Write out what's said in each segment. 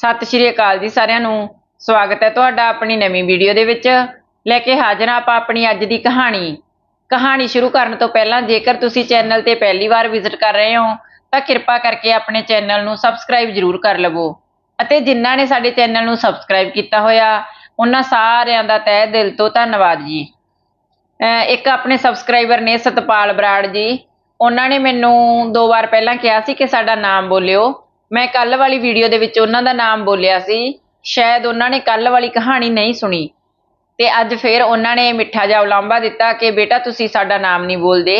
ਸਤਿ ਸ਼੍ਰੀ ਅਕਾਲ ਜੀ ਸਾਰਿਆਂ ਨੂੰ। ਸਵਾਗਤ ਹੈ ਤੁਹਾਡਾ ਆਪਣੀ ਨਵੀਂ ਵੀਡੀਓ ਦੇ ਵਿੱਚ। ਲੈ ਕੇ ਹਾਜ਼ਰ ਹਾਂ ਆਪਾਂ ਆਪਣੀ ਅੱਜ ਦੀ ਕਹਾਣੀ। ਕਹਾਣੀ ਸ਼ੁਰੂ ਕਰਨ ਤੋਂ ਪਹਿਲਾਂ ਜੇਕਰ ਤੁਸੀਂ ਚੈਨਲ ਤੇ ਪਹਿਲੀ ਵਾਰ ਵਿਜ਼ਿਟ ਕਰ ਰਹੇ ਹੋ, ਤਾਂ ਕਿਰਪਾ ਕਰਕੇ ਆਪਣੇ ਚੈਨਲ ਨੂੰ ਸਬਸਕ੍ਰਾਈਬ ਜ਼ਰੂਰ ਕਰ ਲਵੋ। ਅਤੇ ਜਿਨ੍ਹਾਂ ਨੇ ਸਾਡੇ ਚੈਨਲ ਨੂੰ ਸਬਸਕ੍ਰਾਈਬ ਕੀਤਾ ਹੋਇਆ, ਉਹਨਾਂ ਸਾਰਿਆਂ ਦਾ ਤਹਿ ਦਿਲ ਤੋਂ ਧੰਨਵਾਦ ਜੀ। ਇੱਕ ਆਪਣੇ ਸਬਸਕ੍ਰਾਈਬਰ ਨੇ ਸਤਪਾਲ ਬਰਾੜ ਜੀ। ਉਹਨਾਂ ਨੇ ਮੈਨੂੰ ਦੋ ਵਾਰ ਪਹਿਲਾਂ ਕਿਹਾ ਸੀ ਕਿ ਸਾਡਾ ਨਾਮ ਬੋਲਿਓ। ਮੈਂ ਕੱਲ ਵਾਲੀ ਵੀਡੀਓ ਦੇ ਵਿੱਚ ਉਹਨਾਂ ਦਾ ਨਾਮ ਬੋਲਿਆ ਸੀ। ਸ਼ਾਇਦ ਉਹਨਾਂ ਨੇ ਕੱਲ ਵਾਲੀ ਕਹਾਣੀ ਨਹੀਂ ਸੁਣੀ। ਤੇ ਅੱਜ ਫੇਰ ਉਹਨਾਂ ਨੇ ਮਿੱਠਾ ਜਿਹਾ ਉਲਾਂਭਾ ਦਿੱਤਾ ਕਿ ਬੇਟਾ ਤੁਸੀਂ ਸਾਡਾ ਨਾਮ ਨਹੀਂ ਬੋਲਦੇ।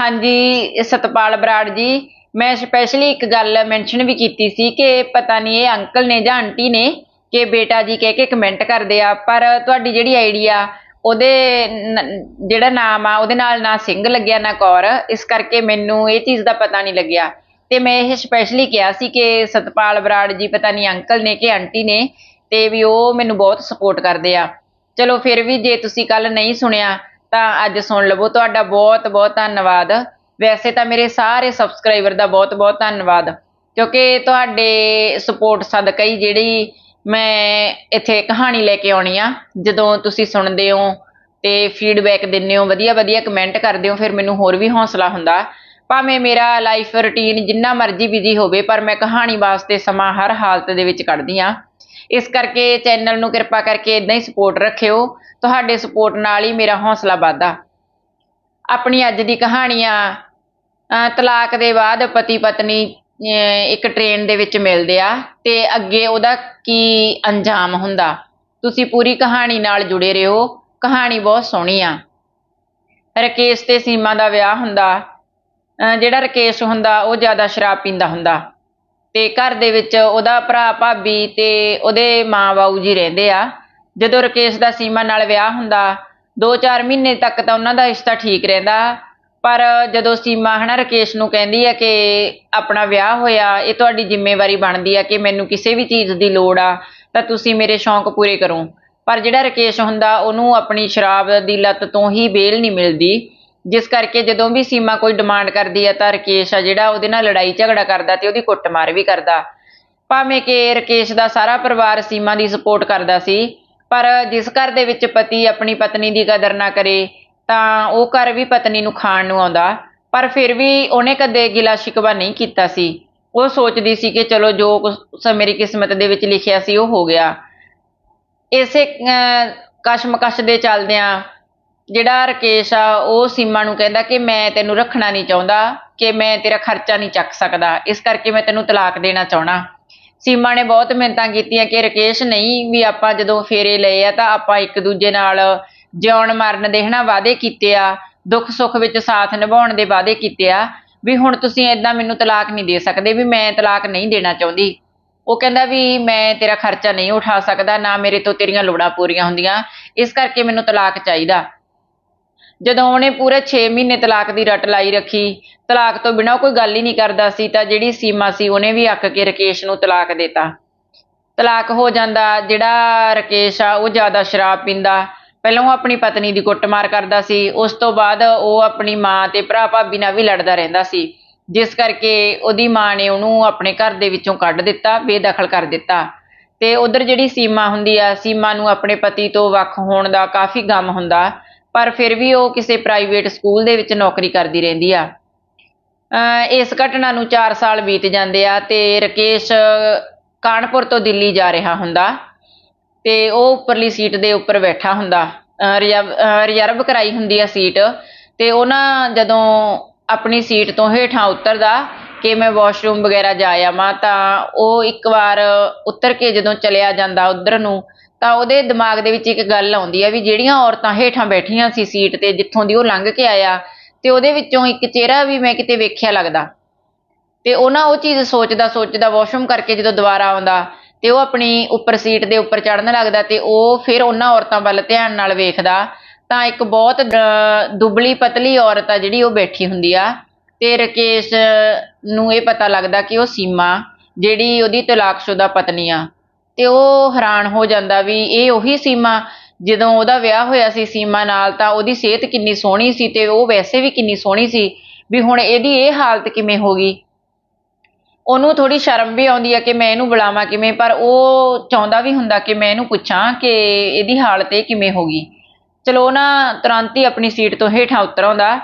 ਹਾਂਜੀ, ਸਤਪਾਲ ਬਰਾੜ ਜੀ, ਮੈਂ ਸਪੈਸ਼ਲੀ ਇੱਕ ਗੱਲ ਮੈਂਸ਼ਨ ਵੀ ਕੀਤੀ ਸੀ ਕਿ ਪਤਾ ਨਹੀਂ ਇਹ ਅੰਕਲ ਨੇ ਜਾਂ ਆਂਟੀ ਨੇ ਕਿ ਬੇਟਾ ਜੀ ਕਹਿ ਕੇ ਕਮੈਂਟ ਕਰਦੇ ਆ, ਪਰ ਤੁਹਾਡੀ ਜਿਹੜੀ ਆਈਡੀਆ ਉਹਦੇ ਜਿਹੜਾ ਨਾਮ ਆ, ਉਹਦੇ ਨਾਲ ਨਾ ਸਿੰਘ ਲੱਗਿਆ ਨਾ ਕੌਰ। ਇਸ ਕਰਕੇ ਮੈਨੂੰ ਇਹ ਚੀਜ਼ ਦਾ ਪਤਾ ਨਹੀਂ ਲੱਗਿਆ। ਤੇ ਮੈਂ ਇਹ ਸਪੈਸ਼ਲੀ ਕਿਹਾ ਸੀ ਕਿ ਸਤਪਾਲ ਬਰਾੜ ਜੀ, ਪਤਾ ਨਹੀਂ ਅੰਕਲ ਨੇ ਕਿ ਆਂਟੀ ਨੇ, ਤੇ ਵੀ ਉਹ ਮੈਨੂੰ ਬਹੁਤ ਸਪੋਰਟ ਕਰਦੇ ਆ। ਚਲੋ ਫਿਰ ਵੀ ਜੇ ਤੁਸੀਂ ਕੱਲ ਨਹੀਂ ਸੁਣਿਆ, ਤਾਂ ਅੱਜ ਸੁਣ ਲਵੋ। ਤੁਹਾਡਾ ਬਹੁਤ ਬਹੁਤ ਧੰਨਵਾਦ। ਵੈਸੇ ਤਾਂ ਮੇਰੇ ਸਾਰੇ ਸਬਸਕ੍ਰਾਈਬਰ ਦਾ ਬਹੁਤ ਬਹੁਤ ਧੰਨਵਾਦ, ਕਿਉਂਕਿ ਤੁਹਾਡੇ ਸਪੋਰਟ ਸਦਕਾ ਹੀ ਜਿਹੜੀ ਮੈਂ ਇੱਥੇ ਕਹਾਣੀ ਲੈ ਕੇ ਆਉਣੀ ਆ। ਜਦੋਂ ਤੁਸੀਂ ਸੁਣਦੇ ਹੋ ਤੇ ਫੀਡਬੈਕ ਦਿੰਦੇ ਹੋ, ਵਧੀਆ ਵਧੀਆ ਕਮੈਂਟ ਕਰਦੇ ਹੋ, ਫਿਰ ਮੈਨੂੰ ਹੋਰ ਵੀ ਹੌਸਲਾ ਹੁੰਦਾ। ਭਾਵੇਂ ਮੇਰਾ ਲਾਈਫ ਰੁਟੀਨ ਜਿੰਨਾ ਮਰਜ਼ੀ ਬਿਜ਼ੀ ਹੋਵੇ, ਪਰ ਮੈਂ ਕਹਾਣੀ ਵਾਸਤੇ ਸਮਾਂ ਹਰ ਹਾਲਤ ਦੇ ਵਿੱਚ ਕੱਢਦੀ ਆ ਇਸ ਕਰਕੇ ਚੈਨਲ ਨੂੰ ਕਿਰਪਾ ਕਰਕੇ ਇਦਾਂ ਹੀ ਸਪੋਰਟ ਰੱਖਿਓ। ਤੁਹਾਡੇ ਸਪੋਰਟ ਨਾਲ ਹੀ ਮੇਰਾ ਹੌਸਲਾ ਵੱਧਦਾ। ਆਪਣੀ ਅੱਜ ਦੀ ਕਹਾਣੀ ਆ ਤਲਾਕ ਦੇ ਬਾਅਦ ਪਤੀ ਪਤਨੀ ਅਹ, ਇੱਕ ਟ੍ਰੇਨ ਦੇ ਵਿੱਚ ਮਿਲਦੇ ਆ ਤੇ ਅੱਗੇ ਉਹਦਾ ਕੀ ਅੰਜਾਮ ਹੁੰਦਾ। ਤੁਸੀਂ ਪੂਰੀ ਕਹਾਣੀ ਨਾਲ ਜੁੜੇ ਰਹੋ। ਕਹਾਣੀ ਬਹੁਤ ਸੋਹਣੀ ਆ। ਰਕੇਸ਼ ਤੇ ਸੀਮਾ ਦਾ ਵਿਆਹ ਹੁੰਦਾ। ਜਿਹੜਾ ਰਕੇਸ਼ ਹੁੰਦਾ, ਉਹ ਜ਼ਿਆਦਾ ਸ਼ਰਾਬ ਪੀਂਦਾ ਹੁੰਦਾ। ਤੇ ਘਰ ਦੇ ਵਿੱਚ ਉਹਦਾ ਭਰਾ, ਭਾਬੀ ਤੇ ਉਹਦੇ ਮਾਂ ਬਾਊ ਜੀ ਰਹਿੰਦੇ ਆ। ਜਦੋਂ ਰਕੇਸ਼ ਦਾ ਸੀਮਾ ਨਾਲ ਵਿਆਹ ਹੁੰਦਾ 2-4 ਮਹੀਨੇ ਤੱਕ ਤਾਂ ਉਹਨਾਂ ਦਾ ਰਿਸ਼ਤਾ ਠੀਕ ਰਹਿੰਦਾ। ਪਰ ਜਦੋਂ ਸੀਮਾ ਹਨਾ ਰਕੇਸ਼ ਨੂੰ ਕਹਿੰਦੀ ਆ ਕਿ ਆਪਣਾ ਵਿਆਹ ਹੋਇਆ, ਇਹ ਤੁਹਾਡੀ ਜ਼ਿੰਮੇਵਾਰੀ ਬਣਦੀ ਆ ਕਿ ਮੈਨੂੰ ਕਿਸੇ ਵੀ ਚੀਜ਼ ਦੀ ਲੋੜ ਆ, ਤਾਂ ਤੁਸੀਂ ਮੇਰੇ ਸ਼ੌਂਕ ਪੂਰੇ ਕਰੋ। ਪਰ ਜਿਹੜਾ ਰਕੇਸ਼ ਹੁੰਦਾ, ਉਹਨੂੰ ਆਪਣੀ ਸ਼ਰਾਬ ਦੀ ਲਤ ਤੋਂ ਹੀ ਬੇਲ ਨਹੀਂ ਮਿਲਦੀ। ਜਿਸ ਕਰਕੇ ਜਦੋਂ ਵੀ ਸੀਮਾ ਕੋਈ ਡਿਮਾਂਡ ਕਰਦੀ ਆ ਤਾਂ ਰਕੇਸ਼ ਆ ਜਿਹੜਾ ਉਹਦੇ ਨਾਲ ਲੜਾਈ ਝਗੜਾ ਕਰਦਾ ਤੇ ਉਹਦੀ ਕੁੱਟਮਾਰ ਵੀ ਕਰਦਾ। ਭਾਵੇਂ ਕਿ ਰਕੇਸ਼ ਦਾ ਸਾਰਾ ਪਰਿਵਾਰ ਸੀਮਾ ਦੀ ਸਪੋਰਟ ਕਰਦਾ ਸੀ ਪਰ ਜਿਸ ਘਰ ਦੇ ਵਿੱਚ ਪਤੀ ਆਪਣੀ ਪਤਨੀ ਦੀ ਕਦਰ ਨਾ ਕਰੇ ਤਾਂ ਉਹ ਘਰ ਵੀ ਪਤਨੀ ਨੂੰ ਖਾਣ ਨੂੰ ਆਉਂਦਾ ਪਰ ਫਿਰ ਵੀ ਉਹਨੇ ਕਦੇ ਗਿਲਾ ਸ਼ਿਕਵਾ ਨਹੀਂ ਕੀਤਾ ਸੀ। ਉਹ ਸੋਚਦੀ ਸੀ ਕਿ ਚਲੋ ਜੋ ਕੁਛ ਮੇਰੀ ਕਿਸਮਤ ਦੇ ਵਿੱਚ ਲਿਖਿਆ ਸੀ ਉਹ ਹੋ ਗਿਆ। ਇਸੇ ਅਹ, ਕਸ਼ਮਕਸ਼ ਦੇ ਚੱਲਦਿਆਂ ਜਿਹੜਾ ਰਕੇਸ਼ ਆ, ਉਹ ਸੀਮਾ ਨੂੰ ਕਹਿੰਦਾ ਕਿ ਮੈਂ ਤੈਨੂੰ ਰੱਖਣਾ ਨਹੀਂ ਚਾਹੁੰਦਾ, ਕਿ ਮੈਂ ਤੇਰਾ ਖਰਚਾ ਨਹੀਂ ਚੱਕ ਸਕਦਾ। ਇਸ ਕਰਕੇ ਮੈਂ ਤੈਨੂੰ ਤਲਾਕ ਦੇਣਾ ਚਾਹਣਾ ਸੀਮਾ ਨੇ ਬਹੁਤ ਮਿਹਨਤਾਂ ਕੀਤੀਆਂ ਕਿ ਰਕੇਸ਼ ਨਹੀਂ, ਵੀ ਆਪਾਂ ਜਦੋਂ ਫੇਰੇ ਲਏ ਆ ਤਾਂ ਆਪਾਂ ਇੱਕ ਦੂਜੇ ਨਾਲ ਜਿਉਣ ਮਰਨ ਦੇ ਹਨਾ ਵਾਅਦੇ ਕੀਤੇ ਆ, ਦੁੱਖ ਸੁੱਖ ਵਿੱਚ ਸਾਥ ਨਿਭਾਉਣ ਦੇ ਵਾਅਦੇ ਕੀਤੇ ਆ, ਵੀ ਹੁਣ ਤੁਸੀਂ ਏਦਾਂ ਮੈਨੂੰ ਤਲਾਕ ਨਹੀਂ ਦੇ ਸਕਦੇ, ਵੀ ਮੈਂ ਤਲਾਕ ਨਹੀਂ ਦੇਣਾ ਚਾਹੁੰਦੀ। ਉਹ ਕਹਿੰਦਾ ਵੀ ਮੈਂ ਤੇਰਾ ਖਰਚਾ ਨਹੀਂ ਉਠਾ ਸਕਦਾ, ਨਾ ਮੇਰੇ ਤੋਂ ਤੇਰੀਆਂ ਲੋੜਾਂ ਪੂਰੀਆਂ ਹੁੰਦੀਆਂ। ਇਸ ਕਰਕੇ ਮੈਨੂੰ ਤਲਾਕ ਚਾਹੀਦਾ। ਜਦੋਂ ਉਹਨੇ ਪੂਰੇ 6 ਮਹੀਨੇ ਤਲਾਕ ਦੀ ਰੱਟ ਲਾਈ ਰੱਖੀ, ਤਲਾਕ ਤੋਂ ਬਿਨਾਂ ਕੋਈ ਗੱਲ ਹੀ ਨਹੀਂ ਕਰਦਾ ਸੀ, ਤਾਂ ਜਿਹੜੀ ਸੀਮਾ ਸੀ ਉਹਨੇ ਵੀ ਅੱਕ ਕੇ ਰਕੇਸ਼ ਨੂੰ ਤਲਾਕ ਦਿੱਤਾ। ਤਲਾਕ ਹੋ ਜਾਂਦਾ, ਜਿਹੜਾ ਰਕੇਸ਼ ਆ ਉਹ ਜ਼ਿਆਦਾ ਸ਼ਰਾਬ ਪੀਂਦਾ, ਪਹਿਲਾਂ ਉਹ ਆਪਣੀ ਪਤਨੀ ਦੀ ਕੁੱਟਮਾਰ ਕਰਦਾ ਸੀ, ਉਸ ਤੋਂ ਬਾਅਦ ਉਹ ਆਪਣੀ ਮਾਂ ਤੇ ਭਰਾ ਭਾਬੀ ਨਾਲ ਵੀ ਲੜਦਾ ਰਹਿੰਦਾ ਸੀ, ਜਿਸ ਕਰਕੇ ਉਹਦੀ ਮਾਂ ਨੇ ਉਹਨੂੰ ਆਪਣੇ ਘਰ ਦੇ ਵਿੱਚੋਂ ਕੱਢ ਦਿੱਤਾ, ਬੇਦਖਲ ਕਰ ਦਿੱਤਾ। ਤੇ ਉਧਰ ਜਿਹੜੀ ਸੀਮਾ ਹੁੰਦੀ ਆ, ਸੀਮਾ ਨੂੰ ਆਪਣੇ ਪਤੀ ਤੋਂ ਵੱਖ ਹੋਣ ਦਾ ਕਾਫੀ ਗਮ ਹੁੰਦਾ। ਪਰ ਫਿਰ ਵੀ ਉਹ ਕਿਸੇ ਪ੍ਰਾਈਵੇਟ ਸਕੂਲ ਦੇ ਵਿੱਚ ਨੌਕਰੀ ਕਰਦੀ ਰਹਿੰਦੀ ਆ। ਇਸ ਘਟਨਾ ਨੂੰ 4 ਸਾਲ ਬੀਤ ਜਾਂਦੇ ਆ ਤੇ ਰਕੇਸ਼ ਕਾਨਪੁਰ ਤੋਂ ਦਿੱਲੀ ਜਾ ਰਿਹਾ ਹੁੰਦਾ ਤੇ ਉਹ ਉੱਪਰਲੀ ਸੀਟ ਦੇ ਉੱਪਰ ਬੈਠਾ ਹੁੰਦਾ। ਰਿਜ਼ਰਵ ਰਿਜ਼ਰਵ ਕਰਾਈ ਹੁੰਦੀ ਆ ਸੀਟ ਤੇ ਉਹਨਾਂ ਜਦੋਂ ਆਪਣੀ ਸੀਟ ਤੋਂ ਹੇਠਾਂ ਉਤਰਦਾ ਕਿ ਮੈਂ ਵਾਸ਼ਰੂਮ ਵਗੈਰਾ ਜਾ ਆਵਾਂ ਤਾਂ ਉਹ ਇੱਕ ਵਾਰ ਉਤਰ ਕੇ ਜਦੋਂ ਚਲਿਆ ਜਾਂਦਾ ਉਧਰ ਨੂੰ ਤਾਂ ਉਹਦੇ ਦਿਮਾਗ ਦੇ ਵਿੱਚ ਇੱਕ ਗੱਲ ਆਉਂਦੀ ਆ ਵੀ ਜਿਹੜੀਆਂ ਔਰਤਾਂ ਹੇਠਾਂ ਬੈਠੀਆਂ ਸੀ ਸੀਟ ਤੇ ਜਿੱਥੋਂ ਦੀ ਉਹ ਲੰਘ ਕੇ ਆਇਆ ਤੇ ਉਹਦੇ ਵਿੱਚੋਂ ਇੱਕ ਚਿਹਰਾ ਵੀ ਮੈਂ ਕਿਤੇ ਵੇਖਿਆ ਲੱਗਦਾ। ਤੇ ਉਹ ਨਾ ਉਹ ਚੀਜ਼ ਸੋਚਦਾ ਸੋਚਦਾ ਵਾਸ਼ਰੂਮ ਕਰਕੇ ਜਦੋਂ ਦੁਬਾਰਾ ਆਉਂਦਾ ਤੇ ਉਹ ਆਪਣੀ ਉੱਪਰ ਸੀਟ ਦੇ ਉੱਪਰ ਚੜਨ ਲੱਗਦਾ ਤੇ ਉਹ ਫਿਰ ਉਹਨਾਂ ਔਰਤਾਂ ਵੱਲ ਧਿਆਨ ਨਾਲ ਵੇਖਦਾ। ਤਾਂ ਇੱਕ ਬਹੁਤ ਦੁਬਲੀ ਪਤਲੀ ਔਰਤ ਆ ਜਿਹੜੀ ਉਹ ਬੈਠੀ ਹੁੰਦੀ ਆ ਤੇ ਰਕੇਸ਼ ਨੂੰ ਇਹ ਪਤਾ ਲੱਗਦਾ ਕਿ ਉਹ ਸੀਮਾ, ਜਿਹੜੀ ਉਹਦੀ ਤਲਾਕਸ਼ੁਦਾ ਪਤਨੀ ਆ। ਤੇ ਉਹ ਹੈਰਾਨ ਹੋ ਜਾਂਦਾ ਵੀ ਇਹ ਉਹੀ ਸੀਮਾ, ਜਦੋਂ ਉਹਦਾ ਵਿਆਹ ਹੋਇਆ ਸੀ ਸੀਮਾ ਨਾਲ, ਤਾਂ ਉਹਦੀ ਸਿਹਤ ਕਿੰਨੀ ਸੋਹਣੀ ਸੀ ਤੇ ਉਹ ਵੈਸੇ ਵੀ ਕਿੰਨੀ ਸੋਹਣੀ ਸੀ, ਵੀ ਹੁਣ ਇਹਦੀ ਇਹ ਹਾਲਤ ਕਿਵੇਂ ਹੋ ਗਈ? ਉਹਨੂੰ ਥੋੜੀ ਸ਼ਰਮ ਵੀ ਆਉਂਦੀ ਆ ਕਿ ਮੈਂ ਇਹਨੂੰ ਬੁਲਾਵਾਂ ਕਿਵੇਂ, ਪਰ ਉਹ ਚਾਹੁੰਦਾ ਵੀ ਹੁੰਦਾ ਕਿ ਮੈਂ ਇਹਨੂੰ ਪੁੱਛਾਂ ਕਿ ਇਹਦੀ ਹਾਲਤ ਇਹ ਕਿਵੇਂ ਹੋ ਗਈ। ਚਲੋ ਉਹ ਨਾ ਤੁਰੰਤ ਹੀ ਆਪਣੀ ਸੀਟ ਤੋਂ ਹੇਠਾਂ ਉਤਰ ਆਉਂਦਾ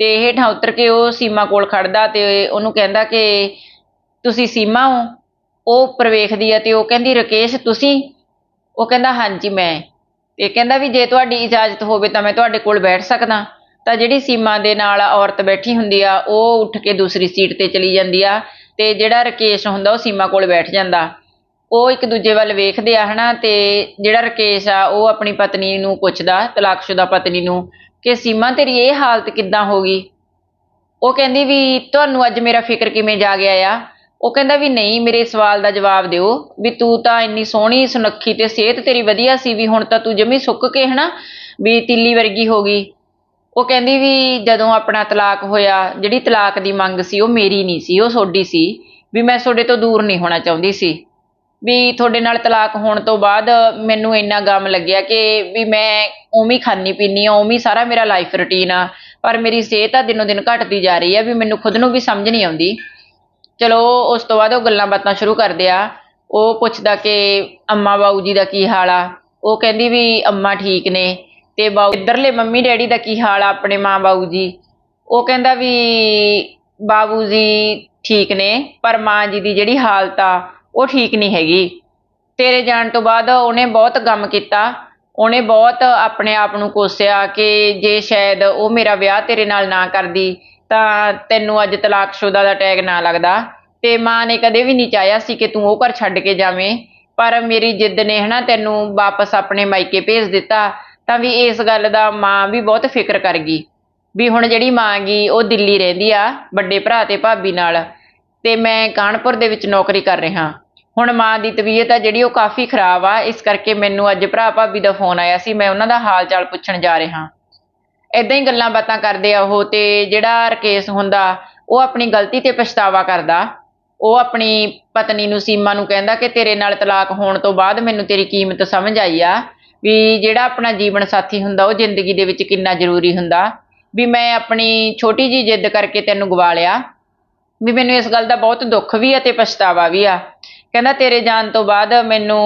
ਤੇ ਹੇਠਾਂ ਉਤਰ ਕੇ ਉਹ ਸੀਮਾ ਕੋਲ ਖੜਦਾ ਤੇ ਉਹਨੂੰ ਕਹਿੰਦਾ ਕਿ ਤੁਸੀਂ ਸੀਮਾ ਹੋ? ਉਹ ਉੱਪਰ ਵੇਖਦੀ ਆ ਤੇ ਉਹ ਕਹਿੰਦੀ, ਰਕੇਸ਼, ਤੁਸੀਂ? ਉਹ ਕਹਿੰਦਾ, ਹਾਂਜੀ, ਮੈਂ। ਤੇ ਕਹਿੰਦਾ ਵੀ, ਜੇ ਤੁਹਾਡੀ ਇਜਾਜ਼ਤ ਹੋਵੇ ਤਾਂ ਮੈਂ ਤੁਹਾਡੇ ਕੋਲ ਬੈਠ ਸਕਦਾ। ਤਾਂ ਜਿਹੜੀ ਸੀਮਾ ਦੇ ਨਾਲ ਔਰਤ ਬੈਠੀ ਹੁੰਦੀ ਆ, ਉਹ ਉੱਠ ਕੇ ਦੂਸਰੀ ਸੀਟ ਤੇ ਚਲੀ ਜਾਂਦੀ ਆ ਤੇ ਜਿਹੜਾ ਰਕੇਸ਼ ਹੁੰਦਾ, ਉਹ ਸੀਮਾ ਕੋਲ ਬੈਠ ਜਾਂਦਾ। ਉਹ ਇੱਕ ਦੂਜੇ ਵੱਲ ਵੇਖਦੇ ਆ, ਹਨਾ, ਤੇ ਜਿਹੜਾ ਰਕੇਸ਼ ਆ, ਉਹ ਆਪਣੀ ਪਤਨੀ ਨੂੰ ਪੁੱਛਦਾ, ਤਲਾਕਸ਼ੁਦਾ ਪਤਨੀ ਨੂੰ ਕਿ, ਸੀਮਾ, ਤੇਰੀ ਇਹ ਹਾਲਤ ਕਿੱਦਾਂ ਹੋ ਗਈ? ਉਹ ਕਹਿੰਦੀ ਵੀ, ਤੁਹਾਨੂੰ ਅੱਜ ਮੇਰਾ ਫਿਕਰ ਕਿਵੇਂ ਜਾ ਗਿਆ ਆ ਉਹ ਕਹਿੰਦਾ ਵੀ ਨਹੀਂ, ਮੇਰੇ ਸਵਾਲ ਦਾ ਜਵਾਬ ਦਿਓ, ਵੀ ਤੂੰ ਤਾਂ ਇੰਨੀ ਸੋਹਣੀ ਸੁਨੱਖੀ ਤੇ ਸਿਹਤ ਤੇਰੀ ਵਧੀਆ ਸੀ ਵੀ ਹੁਣ ਤਾਂ ਤੂੰ ਜਮੀ ਸੁੱਕ ਕੇ, ਹਨਾ, ਵੀ ਤਿੱਲੀ ਵਰਗੀ ਹੋ ਗਈ। ਉਹ ਕਹਿੰਦੀ ਵੀ ਜਦੋਂ ਆਪਣਾ ਤਲਾਕ ਹੋਇਆ, ਜਿਹੜੀ ਤਲਾਕ ਦੀ ਮੰਗ ਸੀ, ਉਹ ਮੇਰੀ ਨਹੀਂ ਸੀ, ਉਹ ਤੁਹਾਡੀ ਸੀ, ਵੀ ਮੈਂ ਤੁਹਾਡੇ ਤੋਂ ਦੂਰ ਨਹੀਂ ਹੋਣਾ ਚਾਹੁੰਦੀ ਸੀ। ਵੀ ਤੁਹਾਡੇ ਨਾਲ ਤਲਾਕ ਹੋਣ ਤੋਂ ਬਾਅਦ ਮੈਨੂੰ ਇੰਨਾ ਗਮ ਲੱਗਿਆ ਕਿ ਵੀ ਮੈਂ ਉਵੇਂ ਹੀ ਖਾਣੀ ਪੀਣੀ ਆ ਉਵੇਂ ਸਾਰਾ ਮੇਰਾ ਲਾਈਫ ਰੁਟੀਨ ਆ, ਪਰ ਮੇਰੀ ਸਿਹਤ ਆ ਦਿਨੋ ਦਿਨ ਘਟਦੀ ਜਾ ਰਹੀ ਆ, ਵੀ ਮੈਨੂੰ ਖੁਦ ਨੂੰ ਵੀ ਸਮਝ ਨਹੀਂ ਆਉਂਦੀ। ਚਲੋ ਉਸ ਤੋਂ ਬਾਅਦ ਉਹ ਗੱਲਾਂ ਬਾਤਾਂ ਸ਼ੁਰੂ ਕਰਦੇ ਆ। ਉਹ ਪੁੱਛਦਾ ਕਿ ਅੰਮਾ ਬਾਊ ਜੀ ਦਾ ਕੀ ਹਾਲ ਆ? ਉਹ ਕਹਿੰਦੀ ਵੀ ਅੰਮਾ ਠੀਕ ਨੇ। ਤੇ ਬਾਊ ਇੱਧਰਲੇ ਮੰਮੀ ਡੈਡੀ ਦਾ ਕੀ ਹਾਲ ਆ ਆਪਣੇ ਮਾਂ ਬਾਊ ਜੀ? ਉਹ ਕਹਿੰਦਾ ਵੀ ਬਾਬੂ ਜੀ ਠੀਕ ਨੇ, ਪਰ ਮਾਂ ਜੀ ਦੀ ਜਿਹੜੀ ਹਾਲਤ ਆ, ਉਹ ਠੀਕ ਨਹੀਂ ਹੈਗੀ। ਤੇਰੇ ਜਾਣ ਤੋਂ ਬਾਅਦ ਉਹਨੇ ਬਹੁਤ ਗਮ ਕੀਤਾ। ਉਹਨੇ ਬਹੁਤ ਆਪਣੇ ਆਪ ਨੂੰ ਕੋਸਿਆ ਕਿ ਜੇ ਸ਼ਾਇਦ ਉਹ ਮੇਰਾ ਵਿਆਹ ਤੇਰੇ ਨਾਲ ਨਾ ਕਰਦੀ ਤਾਂ ਤੈਨੂੰ ਅੱਜ ਤਲਾਕਸ਼ੁਦਾ ਦਾ ਟੈਗ ਨਾ ਲੱਗਦਾ। ਤੇ ਮਾਂ ਨੇ ਕਦੇ ਵੀ ਨਹੀਂ ਚਾਹਿਆ ਸੀ ਕਿ ਤੂੰ ਉਹ ਘਰ ਛੱਡ ਕੇ ਜਾਵੇਂ। ਪਰ ਮੇਰੀ ਜਿੱਦ ਨੇ ਹਨਾ ਤੈਨੂੰ ਵਾਪਸ ਆਪਣੇ ਮਾਇਕੇ ਭੇਜ ਦਿੱਤਾ, ਤਾਂ ਵੀ ਇਸ ਗੱਲ ਦਾ ਮਾਂ ਵੀ ਬਹੁਤ ਫਿਕਰ ਕਰ ਗਈ। ਵੀ ਹੁਣ ਜਿਹੜੀ ਮਾਂ ਗਈ ਉਹ ਦਿੱਲੀ ਰਹਿੰਦੀ ਆ, ਵੱਡੇ ਭਰਾ ਤੇ ਭਾਬੀ ਨਾਲ। ਤੇ ਮੈਂ ਕਾਨਪੁਰ ਦੇ ਵਿੱਚ ਨੌਕਰੀ ਕਰ ਰਿਹਾ। ਹੁਣ ਮਾਂ ਦੀ ਤਬੀਅਤ ਆ ਜਿਹੜੀ, ਉਹ ਕਾਫੀ ਖਰਾਬ ਆ। ਇਸ ਕਰਕੇ ਮੈਨੂੰ ਅੱਜ ਭਰਾ ਭਾਬੀ ਦਾ ਫੋਨ ਆਇਆ ਸੀ। ਮੈਂ ਉਹਨਾਂ ਦਾ ਹਾਲ ਚਾਲ ਪੁੱਛਣ ਜਾ ਰਿਹਾ। ਇਦਾਂ ਹੀ ਗੱਲਾਂ ਬਾਤਾਂ ਕਰਦੇ ਆ ਉਹ ਤੇ ਜਿਹੜਾ ਰਕੇਸ਼ ਹੁੰਦਾ, ਉਹ ਆਪਣੀ ਗਲਤੀ ਤੇ ਪਛਤਾਵਾ ਕਰਦਾ। ਉਹ ਆਪਣੀ ਪਤਨੀ ਨੂੰ ਸੀਮਾ ਨੂੰ ਕਹਿੰਦਾ ਕਿ ਤੇਰੇ ਨਾਲ ਤਲਾਕ ਹੋਣ ਤੋਂ ਬਾਅਦ ਮੈਨੂੰ ਤੇਰੀ ਕੀਮਤ ਸਮਝ ਆਈ ਆ ਵੀ ਜਿਹੜਾ ਆਪਣਾ ਜੀਵਨ ਸਾਥੀ ਹੁੰਦਾ, ਉਹ ਜ਼ਿੰਦਗੀ ਦੇ ਵਿੱਚ ਕਿੰਨਾ ਜ਼ਰੂਰੀ ਹੁੰਦਾ। ਵੀ ਮੈਂ ਆਪਣੀ ਛੋਟੀ ਜੀ ਜਿੱਦ ਕਰਕੇ ਤੈਨੂੰ ਗਵਾ ਲਿਆ। ਵੀ ਮੈਨੂੰ ਇਸ ਗੱਲ ਦਾ ਬਹੁਤ ਦੁੱਖ ਵੀ ਆ ਤੇ ਪਛਤਾਵਾ ਵੀ ਆ। ਕਹਿੰਦਾ ਤੇਰੇ ਜਾਣ ਤੋਂ ਬਾਅਦ ਮੈਨੂੰ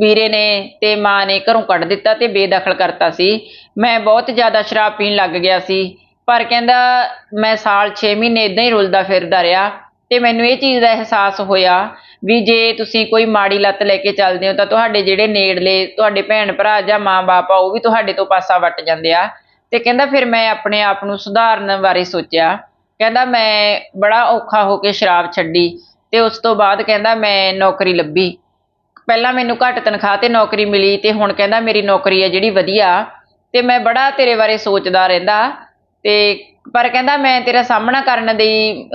ਵੀਰੇ ਨੇ ਤੇ ਮਾਂ ਨੇ ਘਰੋਂ ਕੱਢ ਦਿੱਤਾ ਤੇ ਬੇਦਖਲ ਕਰਤਾ ਸੀ। ਮੈਂ ਬਹੁਤ ਜ਼ਿਆਦਾ ਸ਼ਰਾਬ ਪੀਣ ਲੱਗ ਗਿਆ ਸੀ। ਪਰ ਕਹਿੰਦਾ, ਮੈਂ ਸਾਲ 6 ਮਹੀਨੇ ਇਦਾਂ ਹੀ ਰੁਲਦਾ ਫਿਰਦਾ ਰਿਹਾ ਤੇ ਮੈਨੂੰ ਇਹ ਚੀਜ਼ ਦਾ ਅਹਿਸਾਸ ਹੋਇਆ ਵੀ ਜੇ ਤੁਸੀਂ ਕੋਈ ਮਾੜੀ ਲੱਤ ਲੈ ਕੇ ਚੱਲਦੇ ਹੋ ਤਾਂ ਤੁਹਾਡੇ ਜਿਹੜੇ ਨੇੜਲੇ ਤੁਹਾਡੇ ਭੈਣ ਭਰਾ ਜਾਂ ਮਾਂ-ਬਾਪ ਆ, ਉਹ ਵੀ ਤੁਹਾਡੇ ਤੋਂ ਪਾਸਾ ਵੱਟ ਜਾਂਦੇ ਆ। ਤੇ ਕਹਿੰਦਾ, ਫਿਰ ਮੈਂ ਆਪਣੇ ਆਪ ਨੂੰ ਸੁਧਾਰਨ ਬਾਰੇ ਸੋਚਿਆ। ਕਹਿੰਦਾ, ਮੈਂ ਬੜਾ ਔਖਾ ਹੋ ਕੇ ਸ਼ਰਾਬ ਛੱਡੀ ਤੇ ਉਸ ਤੋਂ ਬਾਅਦ ਕਹਿੰਦਾ, ਮੈਂ ਨੌਕਰੀ ਲੱਭੀ। ਪਹਿਲਾਂ ਮੈਨੂੰ ਘੱਟ ਤਨਖਾਹ ਤੇ ਨੌਕਰੀ ਮਿਲੀ ਤੇ ਹੁਣ ਕਹਿੰਦਾ, ਮੇਰੀ ਨੌਕਰੀ ਹੈ ਜਿਹੜੀ ਵਧੀਆ। ਤੇ ਮੈਂ ਬੜਾ ਤੇਰੇ ਬਾਰੇ ਸੋਚਦਾ ਰਹਿੰਦਾ। ਤੇ ਪਰ ਕਹਿੰਦਾ ਮੈਂ ਤੇਰਾ ਸਾਹਮਣਾ ਕਰਨ ਦੀ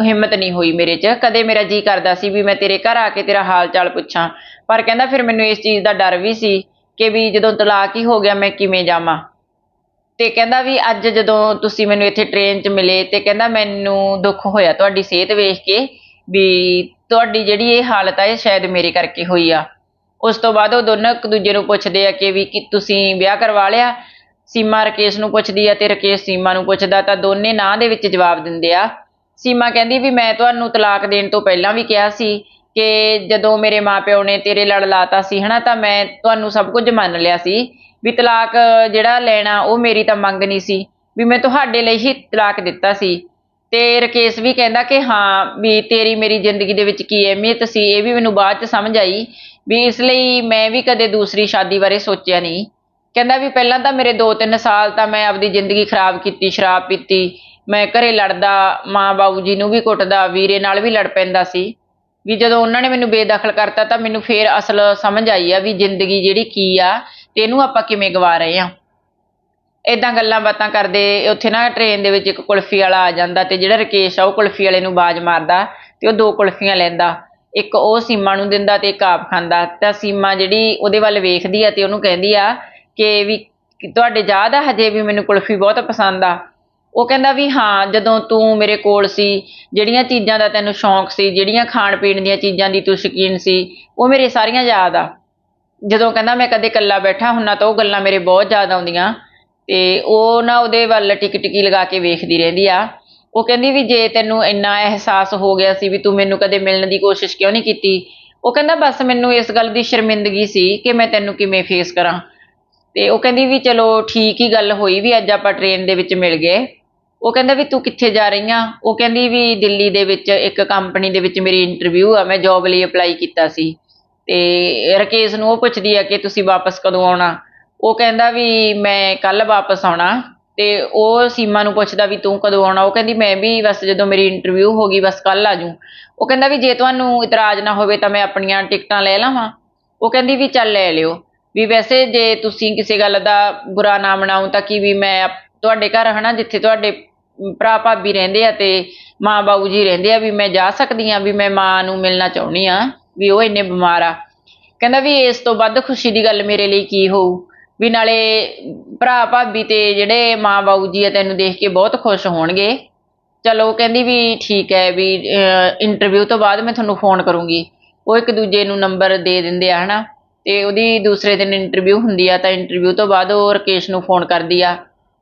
ਹਿੰਮਤ ਨਹੀਂ ਹੋਈ ਮੇਰੇ 'ਚ। ਕਦੇ ਮੇਰਾ ਜੀ ਕਰਦਾ ਸੀ ਵੀ ਮੈਂ ਤੇਰੇ ਘਰ ਆ ਕੇ ਤੇਰਾ ਹਾਲ ਚਾਲ ਪੁੱਛਾਂ। ਪਰ ਕਹਿੰਦਾ ਫਿਰ ਮੈਨੂੰ ਇਸ ਚੀਜ਼ ਦਾ ਡਰ ਵੀ ਸੀ ਕਿ ਵੀ ਜਦੋਂ ਤਲਾਕ ਹੀ ਹੋ ਗਿਆ ਮੈਂ ਕਿਵੇਂ ਜਾਵਾਂ। ਤੇ ਕਹਿੰਦਾ ਵੀ ਅੱਜ ਜਦੋਂ ਤੁਸੀਂ ਮੈਨੂੰ ਇੱਥੇ ਟ੍ਰੇਨ 'ਚ ਮਿਲੇ ਤੇ ਕਹਿੰਦਾ ਮੈਨੂੰ ਦੁੱਖ ਹੋਇਆ ਤੁਹਾਡੀ ਸਿਹਤ ਵੇਖ ਕੇ ਵੀ ਤੁਹਾਡੀ ਜਿਹੜੀ ਇਹ ਹਾਲਤ ਆ ਇਹ ਸ਼ਾਇਦ ਮੇਰੇ ਕਰਕੇ ਹੋਈ ਆ। ਉਸ ਤੋਂ ਬਾਅਦ ਉਹ ਦੋਨੋਂ ਇੱਕ ਦੂਜੇ ਨੂੰ ਪੁੱਛਦੇ ਆ ਕਿ ਵੀ ਕਿ ਤੁਸੀਂ ਵਿਆਹ ਕਰਵਾ ਲਿਆ? ਸੀਮਾ ਰਕੇਸ਼ ਨੂੰ ਪੁੱਛਦੀ ਆ ਤੇ ਰਕੇਸ਼ ਸੀਮਾ ਨੂੰ ਪੁੱਛਦਾ, ਤਾਂ ਦੋਨੇ ਨਾਂ ਦੇ ਵਿੱਚ ਜਵਾਬ ਦਿੰਦੇ ਆ। ਸੀਮਾ ਕਹਿੰਦੀ ਵੀ ਮੈਂ ਤੁਹਾਨੂੰ ਤਲਾਕ ਦੇਣ ਤੋਂ ਪਹਿਲਾਂ ਵੀ ਕਿਹਾ ਸੀ ਕਿ ਜਦੋਂ ਮੇਰੇ ਮਾਪਿਓ ਨੇ ਤੇਰੇ ਲੜ ਲਾਤਾ ਸੀ, ਹਨਾ, ਤਾਂ ਮੈਂ ਤੁਹਾਨੂੰ ਸਭ ਕੁਝ ਮੰਨ ਲਿਆ ਸੀ ਵੀ ਤਲਾਕ ਜਿਹੜਾ ਲੈਣਾ ਉਹ ਮੇਰੀ ਤਾਂ ਮੰਗ ਨਹੀਂ ਸੀ, ਵੀ ਮੈਂ ਤੁਹਾਡੇ ਲਈ ਹੀ ਤਲਾਕ ਦਿੱਤਾ ਸੀ। ਤੇ ਰਕੇਸ਼ ਵੀ ਕਹਿੰਦਾ ਕਿ ਹਾਂ, ਵੀ ਤੇਰੀ ਮੇਰੀ ਜ਼ਿੰਦਗੀ ਦੇ ਵਿੱਚ ਕੀ ਅਹਿਮੀਅਤ ਸੀ, ਇਹ ਵੀ ਮੈਨੂੰ ਬਾਅਦ ਚ ਸਮਝ ਆਈ ਵੀ ਇਸ ਲਈ ਮੈਂ ਵੀ ਕਦੇ ਦੂਸਰੀ ਸ਼ਾਦੀ ਬਾਰੇ ਸੋਚਿਆ ਨਹੀਂ। ਕਹਿੰਦਾ ਵੀ ਪਹਿਲਾਂ ਤਾਂ ਮੇਰੇ 2-3 ਸਾਲ ਤਾਂ ਮੈਂ ਆਪਦੀ ਜ਼ਿੰਦਗੀ ਖਰਾਬ ਕੀਤੀ, ਸ਼ਰਾਬ ਪੀਤੀ। ਮੈਂ ਘਰੇ ਲੜਦਾ, ਮਾਂ ਬਾਬੂ ਜੀ ਨੂੰ ਵੀ ਕੁੱਟਦਾ, ਵੀਰੇ ਨਾਲ ਵੀ ਲੜ ਪੈਂਦਾ ਸੀ। ਵੀ ਜਦੋਂ ਉਹਨਾਂ ਨੇ ਮੈਨੂੰ ਬੇਦਖਲ ਕਰਤਾ ਤਾਂ ਮੈਨੂੰ ਫੇਰ ਅਸਲ ਸਮਝ ਆਈ ਆ ਵੀ ਜ਼ਿੰਦਗੀ ਜਿਹੜੀ ਕੀ ਆ ਤੇ ਇਹਨੂੰ ਆਪਾਂ ਕਿਵੇਂ ਗਵਾ ਰਹੇ ਆ। ਇਦਾਂ ਗੱਲਾਂ ਬਾਤਾਂ ਕਰਦੇ, ਉੱਥੇ ਨਾ ਟ੍ਰੇਨ ਦੇ ਵਿੱਚ ਇੱਕ ਕੁਲਫੀ ਵਾਲਾ ਆ ਜਾਂਦਾ ਤੇ ਜਿਹੜਾ ਰਕੇਸ਼ ਆ ਉਹ ਕੁਲਫੀ ਵਾਲੇ ਨੂੰ ਬਾਜ਼ ਮਾਰਦਾ ਤੇ ਉਹ ਦੋ ਕੁਲਫੀਆਂ ਲੈਂਦਾ। ਇੱਕ ਉਹ ਸੀਮਾ ਨੂੰ ਦਿੰਦਾ ਤੇ ਇੱਕ ਆਪ ਖਾਂਦਾ। ਤਾਂ ਸੀਮਾ ਜਿਹੜੀ ਉਹਦੇ ਵੱਲ ਵੇਖਦੀ ਆ ਤੇ ਉਹਨੂੰ ਕਹਿੰਦੀ ਆ ਕਿ ਵੀ ਤੁਹਾਡੇ ਯਾਦ ਆ ਹਜੇ ਵੀ ਮੈਨੂੰ ਕੁਲਫੀ ਬਹੁਤ ਪਸੰਦ ਆ। ਉਹ ਕਹਿੰਦਾ ਵੀ ਹਾਂ, ਜਦੋਂ ਤੂੰ ਮੇਰੇ ਕੋਲ ਸੀ, ਜਿਹੜੀਆਂ ਚੀਜ਼ਾਂ ਦਾ ਤੈਨੂੰ ਸ਼ੌਂਕ ਸੀ, ਜਿਹੜੀਆਂ ਖਾਣ ਪੀਣ ਦੀਆਂ ਚੀਜ਼ਾਂ ਦੀ ਤੂੰ ਸ਼ੌਕੀਨ ਸੀ, ਉਹ ਮੇਰੇ ਸਾਰੀਆਂ ਯਾਦ ਆ। ਜਦੋਂ ਕਹਿੰਦਾ ਮੈਂ ਕਦੇ ਇਕੱਲਾ ਬੈਠਾ ਹੁੰਨਾ ਤਾਂ ਉਹ ਗੱਲਾਂ ਮੇਰੇ ਬਹੁਤ ਯਾਦ ਆਉਂਦੀਆਂ। ਤੇ ਉਹ ਨਾ ਉਹਦੇ ਵੱਲ ਟਿਕ ਟਿਕੀ ਲਗਾ ਕੇ ਵੇਖਦੀ ਰਹਿੰਦੀ ਆ। ਉਹ ਕਹਿੰਦੀ ਵੀ ਜੇ ਤੈਨੂੰ ਇੰਨਾ ਅਹਿਸਾਸ ਹੋ ਗਿਆ ਸੀ ਵੀ ਤੂੰ ਮੈਨੂੰ ਕਦੇ ਮਿਲਣ ਦੀ ਕੋਸ਼ਿਸ਼ ਕਿਉਂ ਨਹੀਂ ਕੀਤੀ, ਉਹ ਕਹਿੰਦਾ ਬਸ ਮੈਨੂੰ ਇਸ ਗੱਲ ਦੀ ਸ਼ਰਮਿੰਦਗੀ ਸੀ ਕਿ ਮੈਂ ਤੈਨੂੰ ਕਿਵੇਂ ਫੇਸ ਕਰਾਂ। ਤੇ ਉਹ ਕਹਿੰਦੀ ਵੀ ਚਲੋ ਠੀਕ ਹੀ ਗੱਲ ਹੋਈ ਵੀ ਅੱਜ ਆਪਾਂ ਟ੍ਰੇਨ ਦੇ ਵਿੱਚ ਮਿਲ ਗਏ। ਉਹ ਕਹਿੰਦਾ ਵੀ ਤੂੰ ਕਿੱਥੇ ਜਾ ਰਹੀ ਆ? ਉਹ ਕਹਿੰਦੀ ਵੀ ਦਿੱਲੀ ਦੇ ਵਿੱਚ ਇੱਕ ਕੰਪਨੀ ਦੇ ਵਿੱਚ ਮੇਰੀ ਇੰਟਰਵਿਊ ਆ, ਮੈਂ ਜੌਬ ਲਈ ਅਪਲਾਈ ਕੀਤਾ ਸੀ। ਤੇ ਰਕੇਸ਼ ਨੂੰ ਉਹ ਪੁੱਛਦੀ ਆ ਕਿ ਤੁਸੀਂ ਵਾਪਸ ਕਦੋਂ ਆਉਣਾ? ਉਹ ਕਹਿੰਦਾ ਵੀ ਮੈਂ ਕੱਲ ਵਾਪਸ ਆਉਣਾ। ਤੇ ਉਹ ਸੀਮਾ ਨੂੰ ਪੁੱਛਦਾ ਵੀ ਤੂੰ ਕਦੋਂ ਆਉਣਾ? ਉਹ ਕਹਿੰਦੀ ਮੈਂ ਵੀ ਬਸ ਜਦੋਂ ਮੇਰੀ ਇੰਟਰਵਿਊ ਹੋ ਗਈ ਬਸ ਕੱਲ ਆ ਜੂ ਉਹ ਕਹਿੰਦਾ ਵੀ ਜੇ ਤੁਹਾਨੂੰ ਇਤਰਾਜ਼ ਨਾ ਹੋਵੇ ਤਾਂ ਮੈਂ ਆਪਣੀਆਂ ਟਿਕਟਾਂ ਲੈ ਲਵਾਂ। ਉਹ ਕਹਿੰਦੀ ਵੀ ਚੱਲ ਲੈ ਲਿਓ। ਵੀ ਵੈਸੇ ਜੇ ਤੁਸੀਂ ਕਿਸੇ ਗੱਲ ਦਾ ਬੁਰਾ ਨਾ ਮਨਾਓ ਤਾਂ ਕਿ ਵੀ ਮੈਂ ਤੁਹਾਡੇ ਘਰ ਹਨਾ, ਜਿੱਥੇ ਤੁਹਾਡੇ ਭਰਾ ਭਾਬੀ ਰਹਿੰਦੇ ਆ ਤੇ ਮਾਂ ਬਾਊ ਜੀ ਰਹਿੰਦੇ ਆ, ਵੀ ਮੈਂ ਜਾ ਸਕਦੀ ਆ ਵੀ ਮੈਂ ਮਾਂ ਨੂੰ ਮਿਲਣਾ ਚਾਹੁੰਦੀ ਆ ਵੀ ਉਹ ਇੰਨੇ ਬਿਮਾਰ ਆ। ਕਹਿੰਦਾ ਵੀ ਇਸ ਤੋਂ ਵੱਧ ਖੁਸ਼ੀ ਦੀ ਗੱਲ ਮੇਰੇ ਲਈ ਕੀ ਹੋਊ? ਵੀ ਨਾਲੇ ਭਰਾ ਭਾਬੀ ਤੇ ਜਿਹੜੇ ਮਾਂ ਬਾਊ ਜੀ ਆ ਤੈਨੂੰ ਦੇਖ ਕੇ ਬਹੁਤ ਖੁਸ਼ ਹੋਣਗੇ। ਚਲੋ ਕਹਿੰਦੀ ਵੀ ਠੀਕ ਹੈ ਵੀ ਇੰਟਰਵਿਊ ਤੋਂ ਬਾਅਦ ਮੈਂ ਤੁਹਾਨੂੰ ਫੋਨ ਕਰੂੰਗੀ। ਉਹ ਇੱਕ ਦੂਜੇ ਨੂੰ ਨੰਬਰ ਦੇ ਦਿੰਦੇ ਆ ਹਨਾ। ਤੇ ਉਹਦੀ ਦੂਸਰੇ ਦਿਨ ਇੰਟਰਵਿਊ ਹੁੰਦੀ ਆ, ਤਾਂ ਇੰਟਰਵਿਊ ਤੋਂ ਬਾਅਦ ਉਹ ਰਕੇਸ਼ ਨੂੰ ਫੋਨ ਕਰਦੀ ਆ।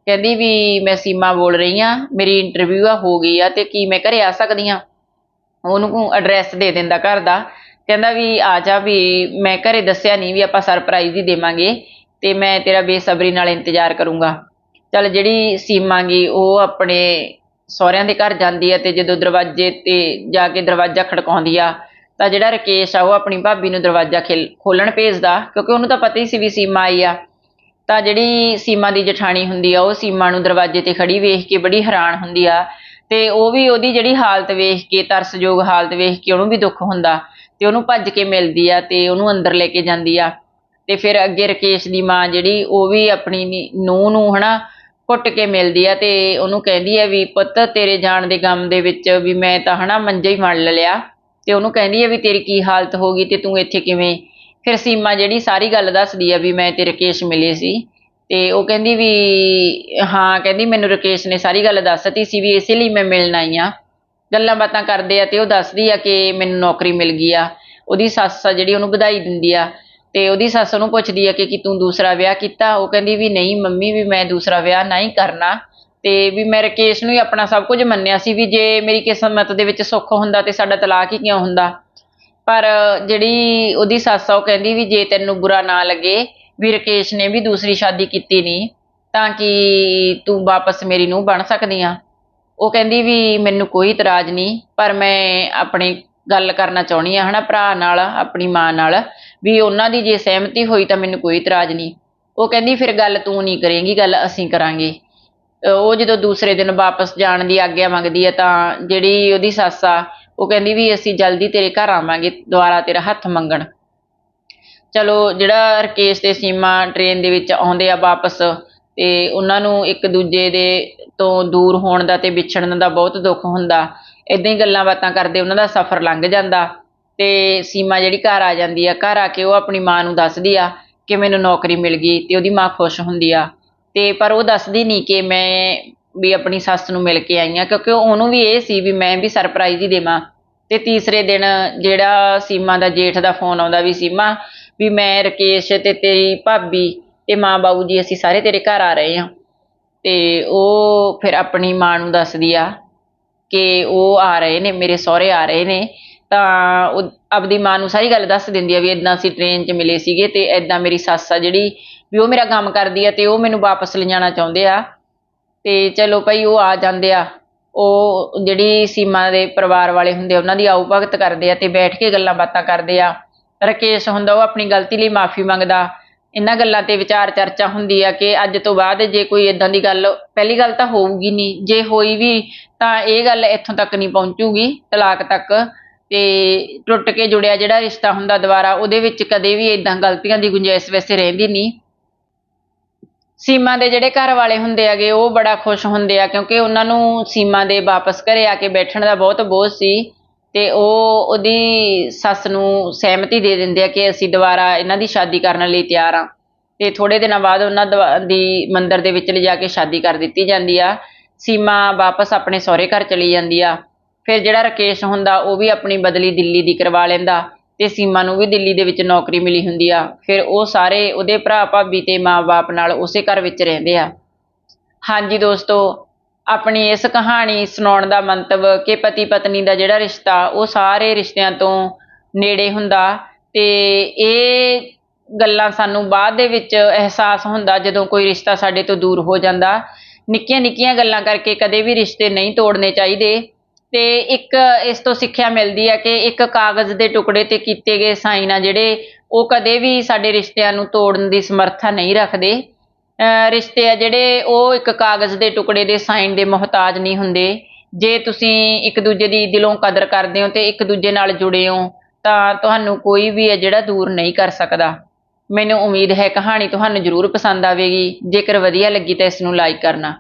ਕਹਿੰਦੀ ਵੀ ਮੈਂ ਸੀਮਾ ਬੋਲ ਰਹੀ ਆ, ਮੇਰੀ ਇੰਟਰਵਿਊ ਆ, ਹੋ ਗਈ ਆ ਤੇ ਕੀ ਮੈਂ ਘਰੇ ਆ ਸਕਦੀ ਆ? ਉਹਨੂੰ ਐਡਰੈਸ ਦੇ ਦਿੰਦਾ ਘਰ ਦਾ। ਕਹਿੰਦਾ ਵੀ ਆ ਜਾ ਵੀ ਮੈਂ ਘਰੇ ਦੱਸਿਆ ਨਹੀਂ ਵੀ ਆਪਾਂ ਸਰਪ੍ਰਾਈਜ਼ ਹੀ ਦੇਵਾਂਗੇ ਤੇ ਮੈਂ ਤੇਰਾ ਬੇਸਬਰੀ ਨਾਲ ਇੰਤਜ਼ਾਰ ਕਰੂੰਗਾ। ਚੱਲ ਜਿਹੜੀ ਸੀਮਾ ਗੀ, ਉਹ ਆਪਣੇ ਸਹੁਰਿਆਂ ਦੇ ਘਰ ਜਾਂਦੀ ਆ ਤੇ ਜਦੋਂ ਦਰਵਾਜ਼ੇ ਤੇ ਜਾ ਕੇ ਦਰਵਾਜ਼ਾ ਖੜਕਾਉਂਦੀ ਆ ਤਾਂ ਜਿਹੜਾ ਰਕੇਸ਼ ਆ, ਉਹ ਆਪਣੀ ਭਾਬੀ ਨੂੰ ਦਰਵਾਜ਼ਾ ਖੋਲਣ ਭੇਜਦਾ, ਕਿਉਂਕਿ ਉਹਨੂੰ ਤਾਂ ਪਤਾ ਹੀ ਸੀ ਵੀ ਸੀਮਾ ਆਈ ਆ। ਤਾਂ ਜਿਹੜੀ ਸੀਮਾ ਦੀ ਜਠਾਣੀ ਹੁੰਦੀ ਆ, ਉਹ ਸੀਮਾ ਨੂੰ ਦਰਵਾਜ਼ੇ ਤੇ ਖੜੀ ਵੇਖ ਕੇ ਬੜੀ ਹੈਰਾਨ ਹੁੰਦੀ ਆ ਤੇ ਉਹ ਵੀ ਉਹਦੀ ਜਿਹੜੀ ਹਾਲਤ ਵੇਖ ਕੇ, ਤਰਸਯੋਗ ਹਾਲਤ ਵੇਖ ਕੇ ਉਹਨੂੰ ਵੀ ਦੁੱਖ ਹੁੰਦਾ ਤੇ ਉਹਨੂੰ ਭੱਜ ਕੇ ਮਿਲਦੀ ਆ ਤੇ ਉਹਨੂੰ ਅੰਦਰ ਲੈ ਕੇ ਜਾਂਦੀ ਆ। ਤੇ ਫਿਰ ਅੱਗੇ ਰਕੇਸ਼ ਦੀ ਮਾਂ ਜਿਹੜੀ, ਉਹ ਵੀ ਆਪਣੀ ਨੂੰਹ ਨੂੰ ਹਨਾ ਘੁੱਟ ਕੇ ਮਿਲਦੀ ਆ ਤੇ ਉਹਨੂੰ ਕਹਿੰਦੀ ਆ ਵੀ, ਪੁੱਤ, ਤੇਰੇ ਜਾਣ ਦੇ ਗਮ ਦੇ ਵਿੱਚ ਵੀ ਮੈਂ ਤਾਂ ਹਨਾ ਮੰਜੇ ਹੀ ਮੜ ਲਿਆ। ਤੇ ਉਹਨੂੰ ਕਹਿੰਦੀ ਆ ਵੀ ਤੇਰੀ ਕੀ ਹਾਲਤ ਹੋ ਗਈ ਤੇ ਤੂੰ ਇੱਥੇ ਕਿਵੇਂ? ਫਿਰ ਸੀਮਾ ਜਿਹੜੀ ਸਾਰੀ ਗੱਲ ਦੱਸਦੀ ਆ ਵੀ ਮੈਂ ਤੇ ਰਕੇਸ਼ ਮਿਲੇ ਸੀ ਤੇ ਉਹ ਕਹਿੰਦੀ ਵੀ, ਹਾਂ, ਕਹਿੰਦੀ ਮੈਨੂੰ ਰਕੇਸ਼ ਨੇ ਸਾਰੀ ਗੱਲ ਦੱਸਤੀ ਸੀ ਵੀ ਇਸੇ ਲਈ ਮੈਂ ਮਿਲਣ ਆਈ ਆ। ਗੱਲਾਂ ਬਾਤਾਂ ਕਰਦੇ ਆ ਤੇ ਉਹ ਦੱਸਦੀ ਆ ਕਿ ਮੈਨੂੰ ਨੌਕਰੀ ਮਿਲ ਗਈ ਆ। ਉਹਦੀ ਸੱਸ ਆ ਜਿਹੜੀ ਉਹਨੂੰ ਵਧਾਈ ਦਿੰਦੀ ਆ ਤੇ ਉਹਦੀ ਸੱਸ ਉਹਨੂੰ ਪੁੱਛਦੀ ਆ ਕਿ ਕੀ ਤੂੰ ਦੂਸਰਾ ਵਿਆਹ ਕੀਤਾ? ਉਹ ਕਹਿੰਦੀ ਵੀ ਨਹੀਂ ਮੰਮੀ, ਵੀ ਮੈਂ ਦੂਸਰਾ ਵਿਆਹ ਨਹੀਂ ਕਰਨਾ। ਤੇ ਵੀ ਮੈਂ ਰਕੇਸ਼ ਨੂੰ ਹੀ ਆਪਣਾ ਸਭ ਕੁਝ ਮੰਨਿਆ ਸੀ ਵੀ ਜੇ ਮੇਰੀ ਕਿਸਮਤ ਦੇ ਵਿੱਚ ਸੁੱਖ ਹੁੰਦਾ ਤੇ ਸਾਡਾ ਤਲਾਕ ਹੀ ਕਿਉਂ ਹੁੰਦਾ? ਪਰ ਜਿਹੜੀ ਉਹਦੀ ਸੱਸ ਆ, ਉਹ ਕਹਿੰਦੀ ਵੀ ਜੇ ਤੈਨੂੰ ਬੁਰਾ ਨਾ ਲੱਗੇ, ਵੀ ਰਕੇਸ਼ ਨੇ ਵੀ ਦੂਸਰੀ ਸ਼ਾਦੀ ਕੀਤੀ ਨਹੀਂ ਤਾਂ ਕਿ ਤੂੰ ਵਾਪਸ ਮੇਰੀ ਨੂੰ ਬਣ ਸਕਦੀ ਆ? ਉਹ ਕਹਿੰਦੀ ਵੀ ਮੈਨੂੰ ਕੋਈ ਇਤਰਾਜ਼ ਨਹੀਂ ਪਰ ਮੈਂ ਆਪਣੀ ਗੱਲ ਕਰਨਾ ਚਾਹੁੰਦੀ ਆ ਹਨਾ, ਭਰਾ ਨਾਲ, ਆਪਣੀ ਮਾਂ ਨਾਲ, ਵੀ ਉਹਨਾਂ ਦੀ ਜੇ ਸਹਿਮਤੀ ਹੋਈ ਤਾਂ ਮੈਨੂੰ ਕੋਈ ਇਤਰਾਜ਼ ਨਹੀਂ ਉਹ ਕਹਿੰਦੀ, ਫਿਰ ਗੱਲ ਤੂੰ ਨਹੀਂ ਕਰੇਂਗੀ, ਗੱਲ ਅਸੀਂ ਕਰਾਂਗੇ। ਉਹ ਜਦੋਂ ਦੂਸਰੇ ਦਿਨ ਵਾਪਸ ਜਾਣ ਦੀ ਆਗਿਆ ਮੰਗਦੀ ਹੈ ਤਾਂ ਜਿਹੜੀ ਉਹਦੀ ਸੱਸ ਆ, ਉਹ ਕਹਿੰਦੀ ਵੀ ਅਸੀਂ ਜਲਦੀ ਤੇਰੇ ਘਰ ਆਵਾਂਗੇ, ਦੁਬਾਰਾ ਤੇਰਾ ਹੱਥ ਮੰਗਣ। ਚਲੋ, ਜਿਹੜਾ ਰਕੇਸ਼ ਤੇ ਸੀਮਾ ਟ੍ਰੇਨ ਦੇ ਵਿੱਚ ਆਉਂਦੇ ਆ ਵਾਪਸ, ਤੇ ਉਹਨਾਂ ਨੂੰ ਇੱਕ ਦੂਜੇ ਦੇ ਤੋਂ ਦੂਰ ਹੋਣ ਦਾ ਤੇ ਵਿਛੜਨ ਦਾ ਬਹੁਤ ਦੁੱਖ ਹੁੰਦਾ। ਇਦਾਂ ਹੀ ਗੱਲਾਂ ਬਾਤਾਂ ਕਰਦੇ ਉਹਨਾਂ ਦਾ ਸਫ਼ਰ ਲੰਘ ਜਾਂਦਾ ਤੇ ਸੀਮਾ ਜਿਹੜੀ ਘਰ ਆ ਜਾਂਦੀ ਆ, ਘਰ ਆ ਕੇ ਉਹ ਆਪਣੀ ਮਾਂ ਨੂੰ ਦੱਸਦੀ ਆ ਕਿ ਮੈਨੂੰ ਨੌਕਰੀ ਮਿਲ ਗਈ ਤੇ ਉਹਦੀ ਮਾਂ ਖੁਸ਼ ਹੁੰਦੀ ਆ। ਤੇ ਪਰ ਉਹ ਦੱਸਦੀ ਨਹੀਂ ਕਿ ਮੈਂ ਵੀ ਆਪਣੀ ਸੱਸ ਨੂੰ ਮਿਲ ਕੇ ਆਈ ਆ ਕਿਉਂਕਿ ਉਹਨੂੰ ਵੀ ਇਹ ਸੀ ਵੀ ਮੈਂ ਵੀ ਸਰਪ੍ਰਾਈਜ਼ ਹੀ ਦੇਵਾਂ। ਤੇ ਤੀਸਰੇ ਦਿਨ ਜਿਹੜਾ ਸੀਮਾ ਦਾ ਜੇਠ ਦਾ ਫੋਨ ਆਉਂਦਾ ਵੀ ਸੀਮਾ ਵੀ ਮੈਂ ਰਕੇਸ਼ ਤੇ ਤੇਰੀ ਭਾਬੀ ਤੇ ਮਾਂ ਬਾਬੂ ਜੀ ਅਸੀਂ ਸਾਰੇ ਤੇਰੇ ਘਰ ਆ ਰਹੇ ਹਾਂ। ਤੇ ਉਹ ਫਿਰ ਆਪਣੀ ਮਾਂ ਨੂੰ ਦੱਸਦੀ ਆ ਕਿ ਉਹ ਆ ਰਹੇ ਨੇ, ਮੇਰੇ ਸਹੁਰੇ ਆ ਰਹੇ ਨੇ। ਤਾਂ ਉਹ ਆਪਦੀ ਮਾਂ ਨੂੰ ਸਾਰੀ ਗੱਲ ਦੱਸ ਦਿੰਦੀ ਆ ਵੀ ਇਦਾਂ ਅਸੀਂ ਟ੍ਰੇਨ 'ਚ ਮਿਲੇ ਸੀਗੇ ਤੇ ਇਦਾਂ ਮੇਰੀ ਸੱਸ ਆ ਜਿਹੜੀ ਵੀ ਉਹ ਮੇਰਾ ਕੰਮ ਕਰਦੀ ਆ ਤੇ ਉਹ ਮੈਨੂੰ ਵਾਪਸ ਲਿਜਾਣਾ ਚਾਹੁੰਦੇ ਆ। ਤੇ ਚਲੋ ਭਾਈ ਉਹ ਆ ਜਾਂਦੇ ਆ। ਉਹ ਜਿਹੜੀ ਸੀਮਾ ਦੇ ਪਰਿਵਾਰ ਵਾਲੇ ਹੁੰਦੇ ਆ, ਉਹਨਾਂ ਦੀ ਆਊ ਭਗਤ ਕਰਦੇ ਆ ਤੇ ਬੈਠ ਕੇ ਗੱਲਾਂ ਬਾਤਾਂ ਕਰਦੇ ਆ। ਰਕੇਸ਼ ਹੁੰਦਾ ਉਹ ਆਪਣੀ ਗਲਤੀ ਲਈ ਮਾਫੀ ਮੰਗਦਾ। ਇਹਨਾਂ ਗੱਲਾਂ ਤੇ ਵਿਚਾਰ ਚਰਚਾ ਹੁੰਦੀ ਆ ਕਿ ਅੱਜ ਤੋਂ ਬਾਅਦ ਜੇ ਕੋਈ ਇਦਾਂ ਦੀ ਗੱਲ, ਪਹਿਲੀ ਗੱਲ ਤਾਂ ਹੋਊਗੀ ਨਹੀਂ। ਜੇ ਹੋਈ ਵੀ ਤਾਂ ਇਹ ਗੱਲ ਇੱਥੋਂ ਤੱਕ ਨਹੀਂ ਪਹੁੰਚੂਗੀ, ਤਲਾਕ ਤੱਕ। ਤੇ ਟੁੱਟ ਕੇ ਜੁੜਿਆ ਜਿਹੜਾ ਰਿਸ਼ਤਾ ਹੁੰਦਾ ਦੁਬਾਰਾ, ਉਹਦੇ ਵਿੱਚ ਕਦੇ ਵੀ ਇਦਾਂ ਗਲਤੀਆਂ ਦੀ ਗੁੰਜਾਇਸ਼ ਵੈਸੇ ਰਹਿੰਦੀ ਨਹੀਂ। ਸੀਮਾ ਦੇ ਜਿਹੜੇ ਘਰ ਵਾਲੇ ਹੁੰਦੇ ਹੈਗੇ, ਉਹ ਬੜਾ ਖੁਸ਼ ਹੁੰਦੇ ਆ ਕਿਉਂਕਿ ਉਹਨਾਂ ਨੂੰ ਸੀਮਾ ਦੇ ਵਾਪਸ ਘਰੇ ਆ ਕੇ ਬੈਠਣ ਦਾ ਬਹੁਤ ਬੋਝ ਸੀ ਤੇ ਉਹ ਉਹਦੀ ਸੱਸ ਨੂੰ ਸਹਿਮਤੀ ਦੇ ਦਿੰਦੇ ਆ ਕਿ ਅਸੀਂ ਦੁਬਾਰਾ ਇਹਨਾਂ ਦੀ ਸ਼ਾਦੀ ਕਰਨ ਲਈ ਤਿਆਰ ਆ ਤੇ ਥੋੜੇ ਦਿਨਾਂ ਬਾਅਦ ਉਹਨਾਂ ਦਵਾ- ਦੀ ਮੰਦਿਰ ਦੇ ਵਿੱਚ ਲਿਜਾ ਕੇ ਸ਼ਾਦੀ ਕਰ ਦਿੱਤੀ ਜਾਂਦੀ ਆ। ਸੀਮਾ ਵਾਪਸ ਆਪਣੇ ਸਹੁਰੇ ਘਰ ਚਲੀ ਜਾਂਦੀ ਆ। ਫਿਰ ਜਿਹੜਾ ਰਕੇਸ਼ ਹੁੰਦਾ, ਉਹ ਵੀ ਆਪਣੀ ਬਦਲੀ ਦਿੱਲੀ ਦੀ ਕਰਵਾ ਲੈਂਦਾ। ਤੇ ਸੀਮਾ ਨੂੰ ਵੀ ਦਿੱਲੀ ਦੇ ਵਿੱਚ ਨੌਕਰੀ ਮਿਲੀ ਹੁੰਦੀ ਆ। ਫਿਰ ਉਹ ਸਾਰੇ ਉਹਦੇ ਭਰਾ, ਭਾਬੀ ਤੇ ਮਾਂ-ਬਾਪ ਨਾਲ ਉਸੇ ਘਰ ਵਿੱਚ ਰਹਿੰਦੇ ਆ। ਹਾਂਜੀ ਦੋਸਤੋ, ਆਪਣੀ ਇਸ ਕਹਾਣੀ ਸੁਣਾਉਣ ਦਾ ਮੰਤਵ ਕਿ ਪਤੀ ਪਤਨੀ ਦਾ ਜਿਹੜਾ ਰਿਸ਼ਤਾ, ਉਹ ਸਾਰੇ ਰਿਸ਼ਤਿਆਂ ਤੋਂ ਨੇੜੇ ਹੁੰਦਾ ਤੇ ਇਹ ਗੱਲਾਂ ਸਾਨੂੰ ਬਾਅਦ ਦੇ ਵਿੱਚ ਅਹਿਸਾਸ ਹੁੰਦਾ ਜਦੋਂ ਕੋਈ ਰਿਸ਼ਤਾ ਸਾਡੇ ਤੋਂ ਦੂਰ ਹੋ ਜਾਂਦਾ। ਨਿੱਕੀਆਂ ਨਿੱਕੀਆਂ ਗੱਲਾਂ ਕਰਕੇ ਕਦੇ ਵੀ ਰਿਸ਼ਤੇ ਨਹੀਂ ਤੋੜਨੇ ਚਾਹੀਦੇ। ਤੇ ਇੱਕ ਇਸ ਤੋਂ ਸਿੱਖਿਆ ਮਿਲਦੀ ਹੈ ਕਿ ਇੱਕ ਕਾਗਜ਼ ਦੇ ਟੁਕੜੇ ਤੇ ਕੀਤੇ ਗਏ ਸਾਈਨ ਆ ਜਿਹੜੇ ਉਹ ਕਦੇ ਵੀ ਸਾਡੇ ਰਿਸ਼ਤਿਆਂ ਨੂੰ ਤੋੜਨ ਦੀ ਸਮਰੱਥਾ ਨਹੀਂ ਰੱਖਦੇ। ਰਿਸ਼ਤੇ ਆ ਜਿਹੜੇ ਉਹ ਇੱਕ ਕਾਗਜ਼ ਦੇ ਟੁਕੜੇ ਦੇ ਸਾਈਨ ਦੇ ਮੁਹਤਾਜ ਨਹੀਂ ਹੁੰਦੇ। ਜੇ ਤੁਸੀਂ ਇੱਕ ਦੂਜੇ ਦੀ ਦਿਲੋਂ ਕਦਰ ਕਰਦੇ ਹੋ ਤੇ ਇੱਕ ਦੂਜੇ ਨਾਲ ਜੁੜੇ ਹੋ ਤਾਂ ਤੁਹਾਨੂੰ ਕੋਈ ਵੀ ਹੈ ਜਿਹੜਾ ਦੂਰ ਨਹੀਂ ਕਰ ਸਕਦਾ। ਮੈਨੂੰ ਉਮੀਦ ਹੈ ਕਹਾਣੀ ਤੁਹਾਨੂੰ ਜ਼ਰੂਰ ਪਸੰਦ ਆਵੇਗੀ। ਜੇਕਰ ਵਧੀਆ ਲੱਗੀ ਤਾਂ ਇਸ ਨੂੰ ਲਾਈਕ ਕਰਨਾ।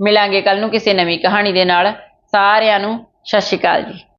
ਮਿਲਾਂਗੇ ਕੱਲ ਨੂੰ ਕਿਸੇ ਨਵੀਂ ਕਹਾਣੀ ਦੇ ਨਾਲ। ਸਾਰਿਆਂ ਨੂੰ ਸਤਿ ਸ਼੍ਰੀ ਅਕਾਲ ਜੀ